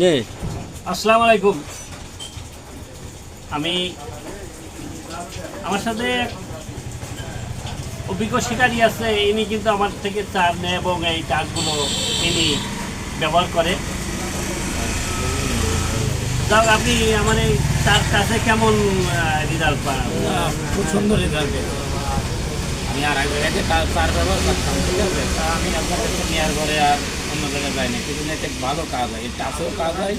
নে। আসসালামু আলাইকুম আমি আমার সাথে অভিজ্ঞ শিকারী আছে ইনি কিন্তু আমার থেকে চার নেয় এবং এই চারগুলো ইনি ব্যবহার করে। যাক আপনি আমার এই চার কাছে কেমন রেজাল্ট পান? খুব সুন্দর রেজাল্ট আমি আর এক জায়গায় যে তার তার ব্যবহার করতাম ঠিক আছে? তা আমি আপনার কাছে নেওয়ার পরে আর জায়গায় যাইনি কিন্তু এতে ভালো কাজ হয় টাচেও কাজ হয়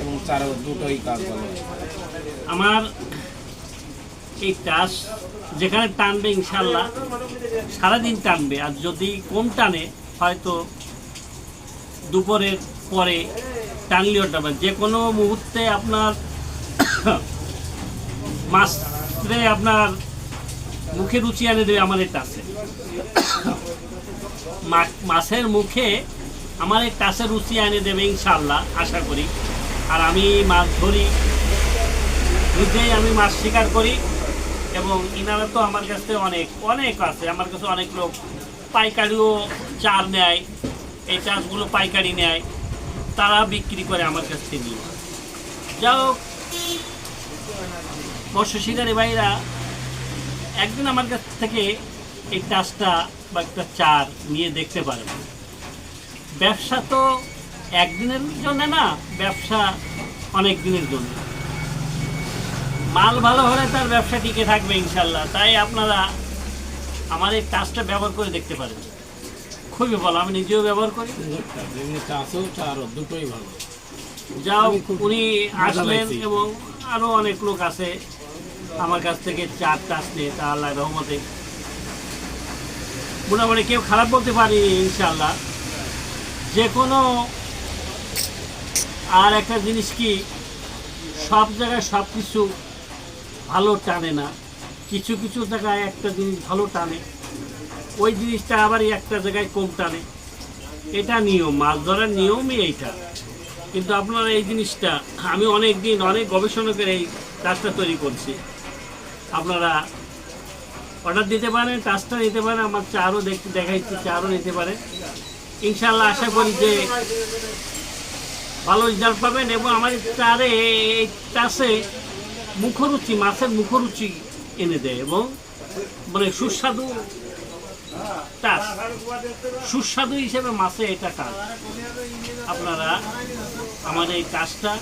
এবং চারও, দুটোই কাজ হয়। আমার এই টাস যেখানে টানবে ইনশাল্লাহ, সারাদিন টানবে। আর যদি কম টানে, হয়তো দুপুরের পরে টানলেও টানবে যে কোনো মুহূর্তে আপনার মাছরে আপনার মুখে রুচি এনে দেবে টাসে মা- মাছের মুখে আমার এই টাসের রুচি এনে দেবে ইনশাল্লাহ আশা করি। আর আমি মাছ ধরি, নিজেই আমি মাছ শিকার করি এবং ইনারা তো আমার কাছে অনেক অনেক আছে। আমার কাছে অনেক লোক পাইকারিও চার নেয়, এই চাষগুলো পাইকারি নেয়, তারা বিক্রি করে আমার কাছ থেকে। নিয়ে যাও মৎস্য শিকারী ভাইরা, একদিন আমার কাছ থেকে এই চাষটা বা একটা চার নিয়ে দেখতে পারেন। ব্যবসা তো একদিনের জন্য না ব্যবসা অনেক দিনের জন্য। মাল ভালো হলে তার ব্যবসা টিকে থাকবে ইনশাল্লাহ তাই আপনারা আমার এই টাচটা ব্যবহার করে দেখতে পারেন। খুবই ভালো আমি নিজেও ব্যবহার করি। কাজ চারও দুটোই ভালো যাও উনি আসলেন এবং আরও অনেক লোক আছে। আমার কাছ থেকে চার টাচ নিয়ে তা আল্লাহ রহমতে। মোটামুটি কেউ খারাপ বলতে পারি ইনশাল্লাহ। যে কোনো আর একটা জিনিস কি, সব জায়গায় সব কিছু ভালো টানে না। কিছু কিছু জায়গায় একটা জিনিস ভালো টানে, ওই জিনিসটা আবার একটা জায়গায় কম টানে। এটা নিয়ম, মাছ ধরার নিয়মই এইটা। কিন্তু আপনারা এই জিনিসটা, আমি অনেক দিন অনেক গবেষণা করে এই কাজটা তৈরি করছি। আপনারা অর্ডার দিতে পারেন টাচটা নিতে পারেন, আমার চারও দেখতে দেখাইছি, চারও নিতে পারেন। ইনশাল্লাহ আশা করি যে ভালো রেজাল্ট পাবেন এবং আমার তারে এই চাষে মুখরুচি মাছের মুখরুচি এনে দেয় এবং মানে সুস্বাদু টাচ সুস্বাদু হিসেবে মাছে এটা টাচ আপনারা আমার এই কাজটা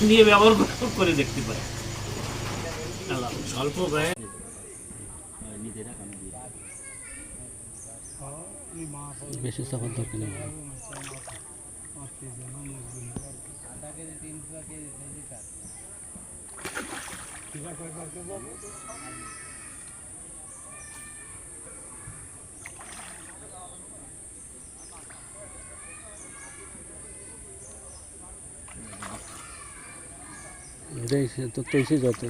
নিয়ে ব্যবহার করে- দেখতে পারেন। স্বল্প ব্যয় বেশি চাপার দরকার নেই দেখছি তো তো এসে যত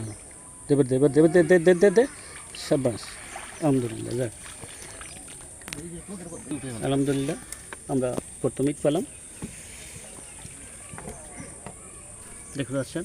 দেবে দেবে দেবে দে দে দে দে দে সাবাস আলহামদুলিল্লাহ যাক আলহামদুলিল্লাহ আমরা প্রথমিক পেলাম। দেখতে পাচ্ছেন?